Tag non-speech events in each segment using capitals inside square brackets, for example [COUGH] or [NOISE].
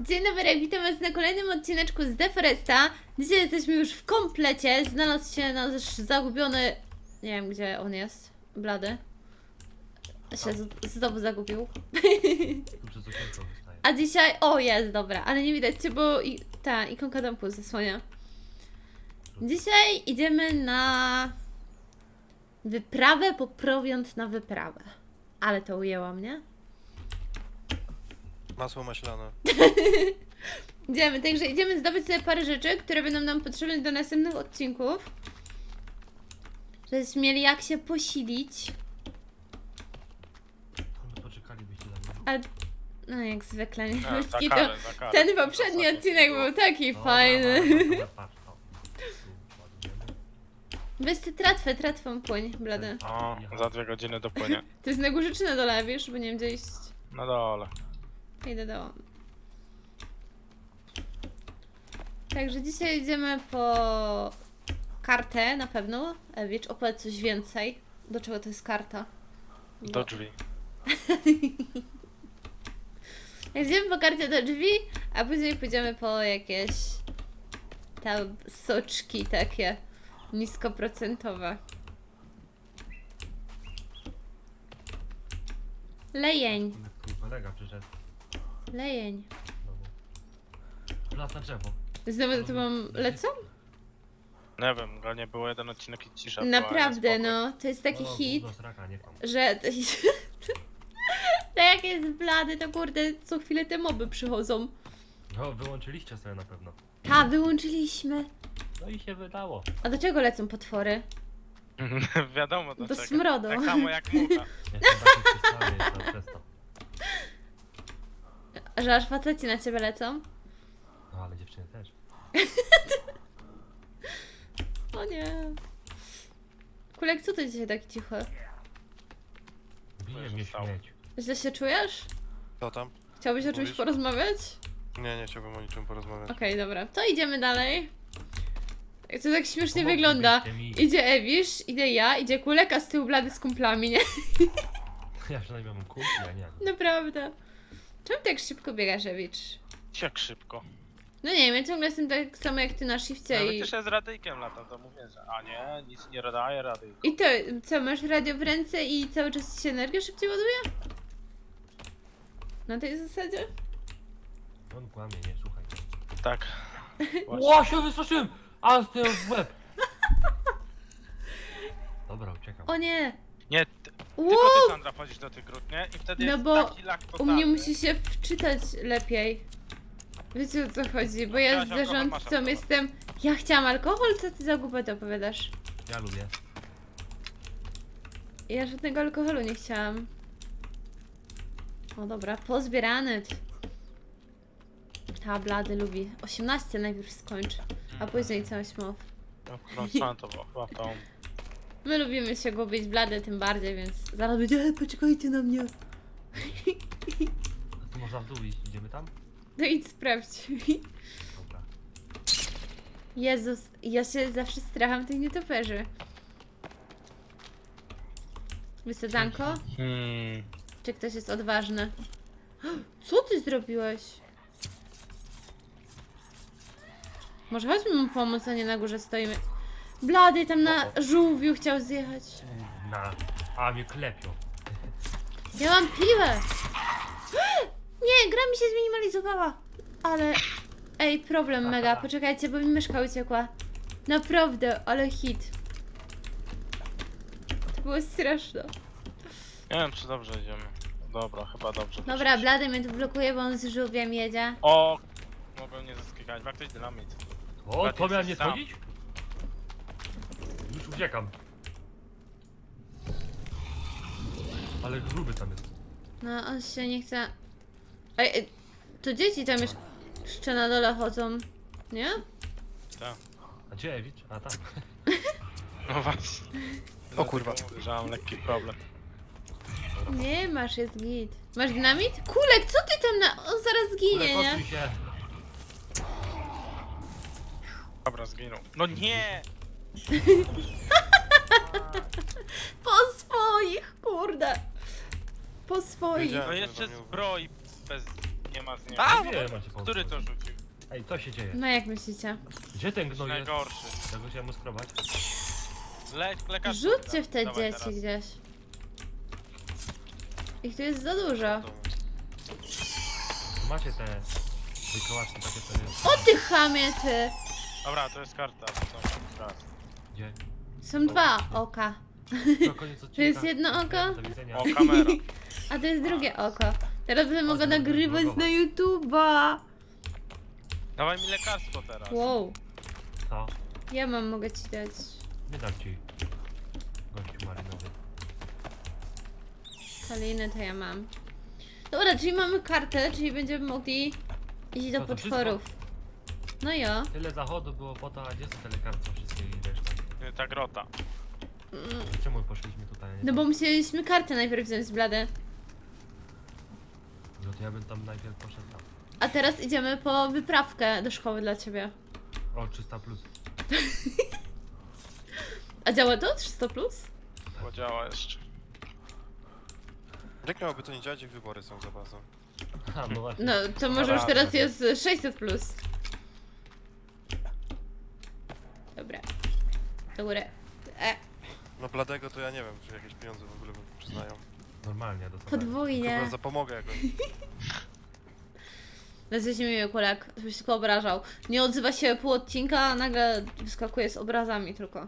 Dzień dobry, witam was na kolejnym odcineczku z Deforesta. Dzisiaj jesteśmy już w komplecie. Znalazł się nasz zagubiony... Nie wiem, gdzie on jest. Blady. Się z- znowu zagubił. Tu przez okienko wystaje. A dzisiaj... O, jest, dobra. Ale nie widać cię, bo i... ta ikonka domku zasłania. Dzisiaj idziemy na... Wyprawę po prowiant na wyprawę. Ale to ujęłam, nie? Masło maślane. [LAUGHS] Idziemy, także idziemy zdobyć sobie parę rzeczy, które będą nam potrzebne do następnych odcinków. Żebyśmy mieli jak się posilić. No, Poczekalibyście na mnie. A... No jak zwykle, nie A, bez za kitu. karę, za karę. Ten poprzedni odcinek był taki No, fajny. dobra, dobra, [LAUGHS] patrz, o. Tu ładujemy. Weź ty tratwę, tratwą płyń, blady. O, za dwie godziny dopłynie. [LAUGHS] To jest na górze czy na dole, wiesz, bo nie wiem gdzie iść. Na dole. Idę do... Także dzisiaj idziemy po kartę na pewno. Ewicz, opowiedz coś więcej. Do czego to jest karta? Do drzwi. [LAUGHS] Idziemy po karcie do drzwi, a później pójdziemy po jakieś tam soczki takie niskoprocentowe. Lejeń, kolega przyszedł. Lejeń. Znowu. Las na drzewo. Znowu za tobą lecą? Nie wiem, nie było jeden odcinek i cisza była, Naprawdę, spoko. no. To jest taki hit, sraka, nie tam. że... [LAUGHS] No jak jest blady, to kurde, co chwilę te moby przychodzą. No, wyłączyliście sobie na pewno. Ta, wyłączyliśmy. No i się wydało. A do czego lecą potwory? [LAUGHS] Wiadomo do, Do czego. smrodu. Tak samo jak mucha. Jestem taki przystojny, jestem przez to. Że aż faceci na ciebie lecą? No, ale dziewczyny też. [LAUGHS] O nie. Kulek, co ty dzisiaj taki cicho? Bije się mnie stało? śmieć. Źle się czujesz? Co tam? Chciałbyś o czymś Mówisz? porozmawiać? Nie, nie chciałbym o niczym porozmawiać. Okej, dobra. To idziemy dalej. Jak to tak śmiesznie Pomoglibyście wygląda. mi. Idzie Ewisz, idę ja, idzie Kulek, a z tyłu blady z kumplami, nie? [LAUGHS] Ja przynajmniej mam kumpli, a nie. Naprawdę. Czemu tak szybko biegasz, Ewicz? Jak szybko. No nie wiem, ja ciągle jestem tak samo jak ty na shifcie Nawet i... też ja z radyjkiem latam, to mówię, że a nie, nic nie daje rady. I to, co, masz radio w ręce i cały czas ci się energia szybciej ładuje? Na tej zasadzie? On kłamie, nie słuchaj. Tak. Właśnie. [LAUGHS] Ło, się wystraszyłem! A, z tym w łeb! [LAUGHS] Dobra, uciekam. O nie! Nie! Tylko ty Sandra wchodzisz do tych grud, nie? I wtedy No jest bo taki lak U totalny. mnie musi się wczytać lepiej. Wiecie o co chodzi, bo ja Chciałaś alkohol, masz zarządcą alkohol. jestem... Ja chciałam alkohol? Co ty za głupotę opowiadasz? Ja lubię. Ja żadnego alkoholu nie chciałam. O dobra, pozbierany. Ta blady lubi. 18 najpierw skończ, a później cały śmow. No, co to? Chyba tą. My lubimy się gubić, blady tym bardziej, więc zaraz będzie, "Ej, poczekajcie na mnie. A tu można w dół iść, idziemy tam? No idź sprawdź. Dobra. Jezus, ja się zawsze stracham tych nietoperzy. Wysadzanko? Hmm. Czy ktoś jest odważny? Co ty zrobiłeś? Może chodźmy mu pomóc, a nie na górze stoimy. Blady tam na żółwiu chciał zjechać. Na. A, mnie klepią. Ja mam piłę! [GASPS] Nie, gra mi się zminimalizowała. Ale... Ej, problem mega. Poczekajcie, bo mi myszka uciekła. Naprawdę, ale hit. To było straszne. Nie wiem, czy dobrze idziemy. Dobra, chyba dobrze. Dobra, poszliśmy. Blady mnie tu blokuje, bo on z żółwiem jedzie. O! Mogę nie zaskakać, ma ktoś dynamit. O, to miałem nie sam. schodzić? Uciekam. Ale gruby tam jest. No, on się nie chce... Ej, ej, to dzieci tam już jeszcze na dole chodzą, nie? Tak. A gdzie Ewicz? A tam. [LAUGHS] No właśnie. O kurwa. Dlatego mówię, że mam lekki problem. Nie masz, jest git. Masz dynamit? Kulek, co ty tam na... On zaraz zginie, nie? Teleportuj się. Dobra, zginął. No nie! [LAUGHS] Po swoich, kurde. Po swoich. Wiedziałem. No jeszcze to zbroi bez nie ma z niego. A, Nie, macie pomysł. Który to rzucił? Ej, co się dzieje? No jak myślicie? Gdzie ten gnoj jest? Najgorszy. Tego się mu skrobać? Leć, lekarz. Rzućcie w te Dawaj dzieci teraz. gdzieś. Ich tu jest za dużo. Macie te wykołaczki takie sobie. O ty chamie ty! Dobra, to jest karta. Dobra, raz. Gdzie? Są dwa oka. To koniec odcinka. [LAUGHS] To jest jedno oko? Do widzenia. O, kamera. [LAUGHS] A to jest drugie oko. Teraz będę mogła nagrywać na YouTube'a. Dawaj mi lekarstwo teraz. Wow. Co? Ja mam, mogę ci dać. Nie dam ci. Gościu malinowy. Kaliny to ja mam. Dobra, czyli mamy kartę, czyli będziemy mogli iść do Co, to potworów. No jo. Tyle zachodu było po to, a gdzie są te lekarstwa wszystkie i reszta? Ta grota. Czemu poszliśmy tutaj? No bo musieliśmy kartę najpierw wziąć z blady. No to ja bym tam najpierw poszedł tam. A teraz idziemy po wyprawkę do szkoły dla ciebie. O, 300 plus. A działa to? 300 plus? Podziała jeszcze. Jak miałoby to nie działać, jak wybory są za bazą? [LAUGHS] A, no właśnie. No to może już teraz jest 600 plus. Dobra. Do góry. E, No Bladego to ja nie wiem, czy jakieś pieniądze w ogóle mu przyznają. Normalnie dostałem. podwójnie. Chyba zapomogę jakoś. [LAUGHS] Nazywa się miły kulek, żebyś tylko obrażał. Nie odzywa się pół odcinka, a nagle wyskakuje z obrazami tylko.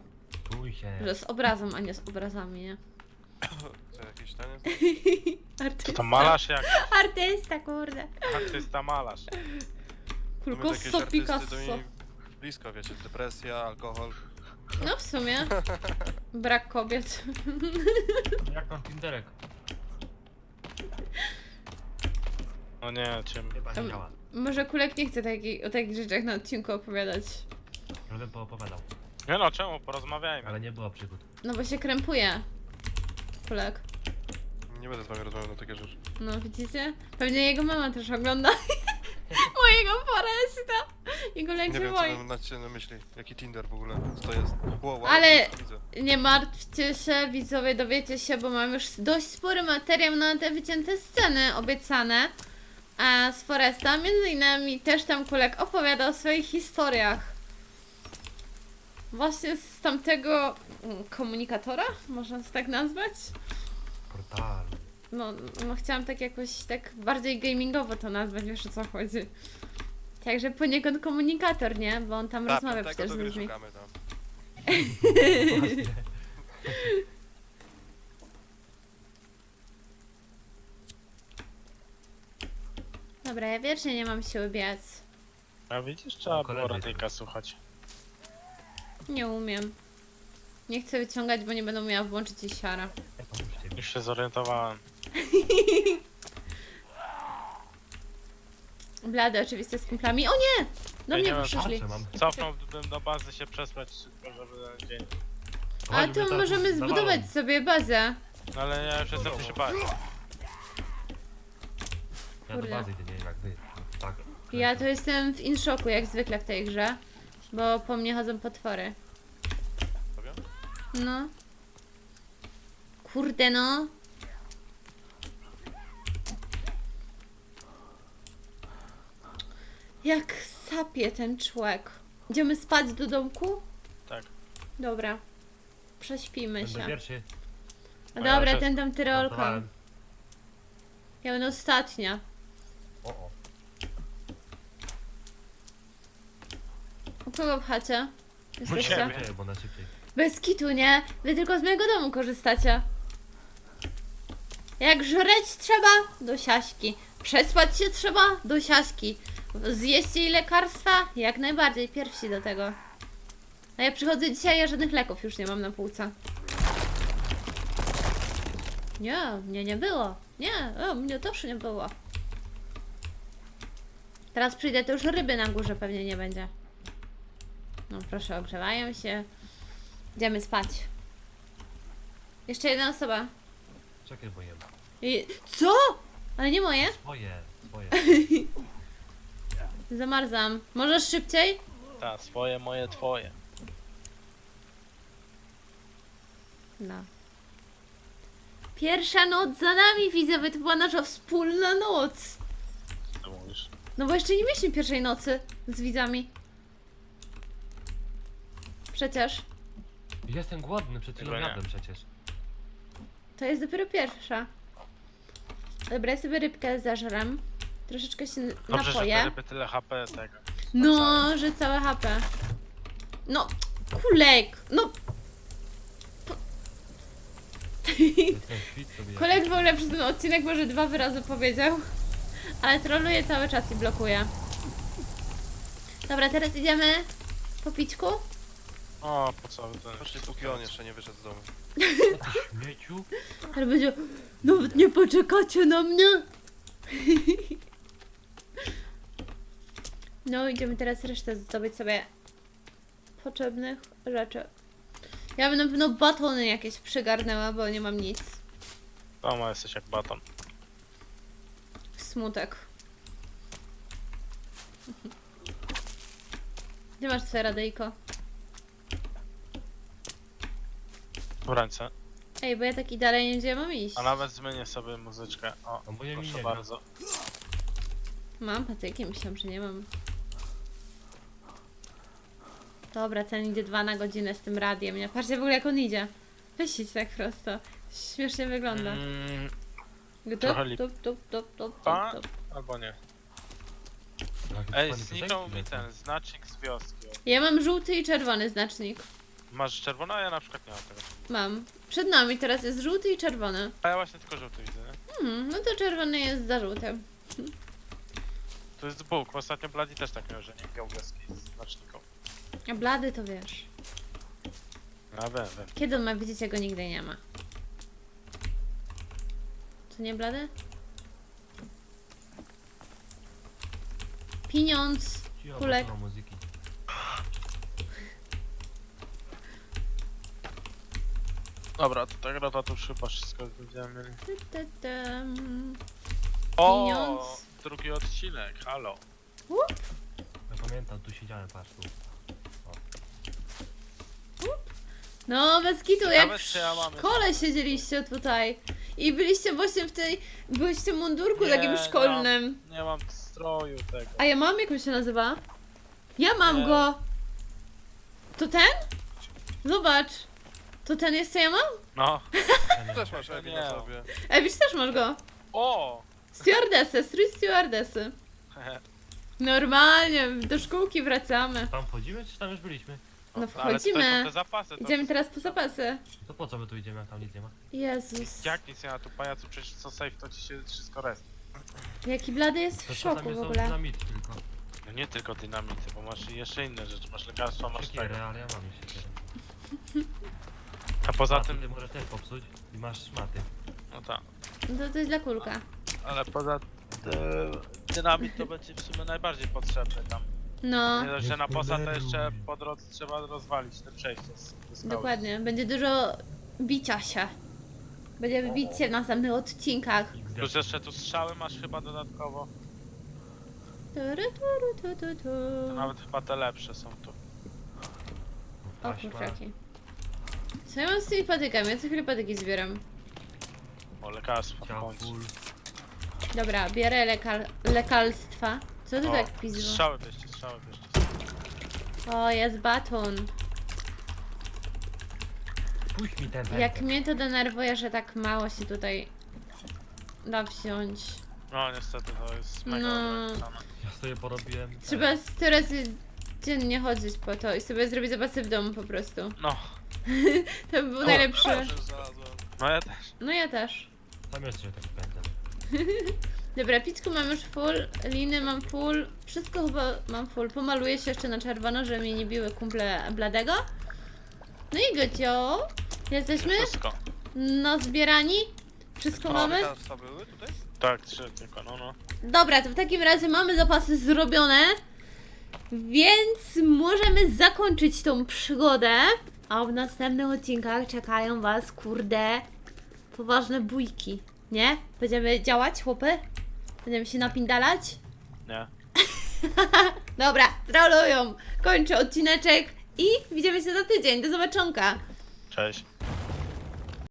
Bój się. Że z obrazem, a nie z obrazami, nie? Co, jakiś [LAUGHS] taniec? To Artysta. tam malarz jak? Artysta, kurde. Artysta malarz. To Kulko jakieś so Picasso. to mi blisko, wiecie, depresja, alkohol. No w sumie. Brak kobiet. Jak tam Tinderek? No nie, ciem. Chyba nie Tam- działa. Może kulek nie chce taki, o takich rzeczach na odcinku opowiadać. Żebym poopowiadał. Nie no, czemu? Porozmawiajmy. Ale nie było przygód. No bo się krępuje. Kulek. Nie będę z wami rozmawiał na takie rzeczy. No widzicie? Pewnie jego mama też ogląda. [LAUGHS] Mojego Foresta. Jego Nie wiem, co wy macie na myśli. Jaki Tinder w ogóle? Co to jest? Wow, wow, Ale- to widzę. Nie martwcie się, widzowie, dowiecie się, bo mam już dość spory materiał na te wycięte sceny obiecane e, z Foresta. Między innymi też tam Kulek opowiada o swoich historiach. Właśnie z tamtego mm, komunikatora, można to tak nazwać? Portal. No, no chciałam tak jakoś tak bardziej gamingowo to nazwać, wiesz o co chodzi. Także poniekąd komunikator, nie? Bo on tam Tak, rozmawia tego przecież z gry ludźmi. szukamy. Właśnie. [LAUGHS] Dobra, ja wiecznie nie mam siły biec. A widzisz, trzeba było Koledzy. radyjka słuchać. Nie umiem. Nie chcę wyciągać, bo nie będę miała włączyć jej siara. Już się zorientowałem. [LAUGHS] Blady oczywiście z kumplami. O nie! Do Ja mnie przyszli. Cofnąłbym do bazy się przespać, szybko, żeby na dzień. A Chodźmy tu tam możemy zbudować balon. sobie bazę. No ale ja już jestem przy bazie. Ja do Kurde. bazy idę, nie wiem jak wy. Tak. Ja to jestem w inszoku, jak zwykle w tej grze. Bo po mnie chodzą potwory. Sobie? No. Kurde no. Jak sapie ten człowiek. Idziemy spać do domku? Tak. Dobra. Prześpimy Będę się. pierwszy. No A dobra, ten tam tyrolką. Żartowałem. Ja będę ostatnia. O, o. U kogo pchacie? Jesteście? Ciebie. Nie, bo na szybciej. Bez kitu, nie? Wy tylko z mojego domu korzystacie. Jak żreć trzeba, do siaśki. Przespać się trzeba, do siaśki. Zjeść jej lekarstwa? Jak najbardziej, pierwsi do tego. A ja przychodzę dzisiaj, ja żadnych leków już nie mam na półce. Nie, mnie nie było. Nie, o, mnie też nie było. Teraz przyjdę, to już ryby na górze pewnie nie będzie. No proszę, ogrzewają się. Idziemy spać. Jeszcze jedna osoba. Czekaj, bo jem. I... Co? Ale nie moje. Swoje, swoje. [LAUGHS] Zamarzam. Możesz szybciej? Ta, swoje, moje, twoje. No. Pierwsza noc za nami, widzowie. To była nasza wspólna noc. To było No bo jeszcze nie mieliśmy pierwszej nocy z widzami. Przecież. Jestem głodny, przed chwilą Chyba nie. jadłem przecież. To jest dopiero pierwsza. Dobra, ja sobie rybkę zażrem. Troszeczkę się Dobrze, że napoję. ryby tyle HP tego. No, że całe HP. No, kulek! No, [LAUGHS] kulek w ogóle przez ten odcinek może dwa wyrazy powiedział. Ale troluje cały czas i blokuje. Dobra, teraz idziemy po pićku. O, po co ten... Właśnie póki on jeszcze nie wyszedł z domu. Śmieciu. Ale będzie, nawet nie poczekacie na mnie. [LAUGHS] No, idziemy teraz resztę zdobyć sobie potrzebnych rzeczy. Ja bym na pewno batony jakieś przygarnęła, bo nie mam nic. Toma, jesteś jak baton. Smutek. Gdzie masz swoje radyjko? W ręce. Ej, bo ja tak i dalej nie wiem, gdzie mam iść. A nawet zmienię sobie muzyczkę. O, No bo ja proszę nie bardzo. Mam patyki, myślałam, że nie mam. Dobra, ten idzie dwa na godzinę z tym radiem. Nie? Patrzcie w ogóle jak on idzie. Weź idź tak prosto. Śmiesznie wygląda. Mm, Tup, trochę lip- tup, tup, tup, tup, A? tup, albo nie. Jakie Ej, zniknął mi ten znacznik z wioski. Ja mam żółty i czerwony znacznik. Masz czerwone, a ja na przykład nie mam tego. Mam. Przed nami teraz jest żółty i czerwony. A ja właśnie tylko żółty widzę, nie? Hmm, no to czerwony jest za żółtym. To jest Bóg. Ostatnio Bloody też tak miał, że nie miał wioski z znaczniką. A blady to wiesz. No wiem, wiem. Kiedy on ma widzieć, jak go nigdy nie ma? To nie blady? Pieniądz. Cicho, Kulek. bo to ma muzyki. Dobra, to tak, no to już chyba wszystko będziemy. Tu, tu, tum. O, drugi odcinek, halo. Ja pamiętam, tu siedziałem, patrz tu. No, bez kitu, jak w czy ja mam szkole siedzieliście tutaj. I byliście właśnie w tej, byliście w mundurku Nie, takim nie szkolnym. Nie mam stroju tego. A ja mam, jak on się nazywa? Ja mam Nie. go. To ten? Zobacz. To ten jest, co ja mam? No. Też masz Ewi nie. na sobie. Ewicz też masz go. O! Stewardessy, strój stewardessy. [LAUGHS] Normalnie, do szkółki wracamy. Tam wchodzimy, czy tam już byliśmy? No Ale tutaj wchodzimy. są te zapasy. To Idziemy teraz po zapasy. To po co my tu idziemy, jak tam nic nie ma? Jezus. Jak nic nie ma tu pajacu, przecież co safe to ci się wszystko rest. Jaki blady jest To w szoku czasami w są ogóle. dynamity tylko. No nie tylko dynamity, bo masz jeszcze inne rzeczy. Masz lekarstwo, masz tego. Siekierę, ale ja mam już siekierę. A poza A tym, ty możesz też popsuć i masz szmaty. no tak. No to, to jest dla kulka. Ale poza dynamit to będzie w sumie najbardziej potrzebny tam. No, Nie dość, że na posa to jeszcze po drodze trzeba rozwalić te przejście z, ze skały. dokładnie. Będzie dużo bicia się. Będziemy bić się w następnych odcinkach. Plus jeszcze tu strzały masz chyba dodatkowo. Tury, tury, tu, tu, tu. To nawet chyba te lepsze są tu. O kurczaki. Co ja mam z tymi patykami? Ja co chwilę patyki zbieram. O, lekarstwo w końcu. Dobra, bierę lekal lekalstwa. Co ty O, tak pizło? strzały bierzcie, strzały bierzcie. O, jest baton. Puść mi ten Jak mnie to denerwuje, że tak mało się tutaj da wziąć. No niestety to jest mega No. ograniczone. Ja sobie porobiłem... Trzeba 100 razy dziennie chodzić po to i sobie zrobić zapasy w domu po prostu. No, [LAUGHS] To by był O, najlepszy. Też znalazłem. no ja też. No ja też. Tam jeszcze tak pędzę. [LAUGHS] Dobra, piczku mam już full, liny mam full, wszystko chyba mam full. Pomaluję się jeszcze na czerwono, żeby mnie nie biły kumple bladego. No i gocio. Jesteśmy Wszystko. no zbierani. Wszystko mamy? były tutaj? Tak, trzy tylko, no no. Dobra, to w takim razie mamy zapasy zrobione, więc możemy zakończyć tą przygodę. A w następnych odcinkach czekają Was, kurde, poważne bójki. Nie? Będziemy działać, chłopy? Będziemy się napindalać? Nie. [LAUGHS] Dobra, trolują. Kończę odcineczek i widzimy się za tydzień. Do zobaczonka. Cześć.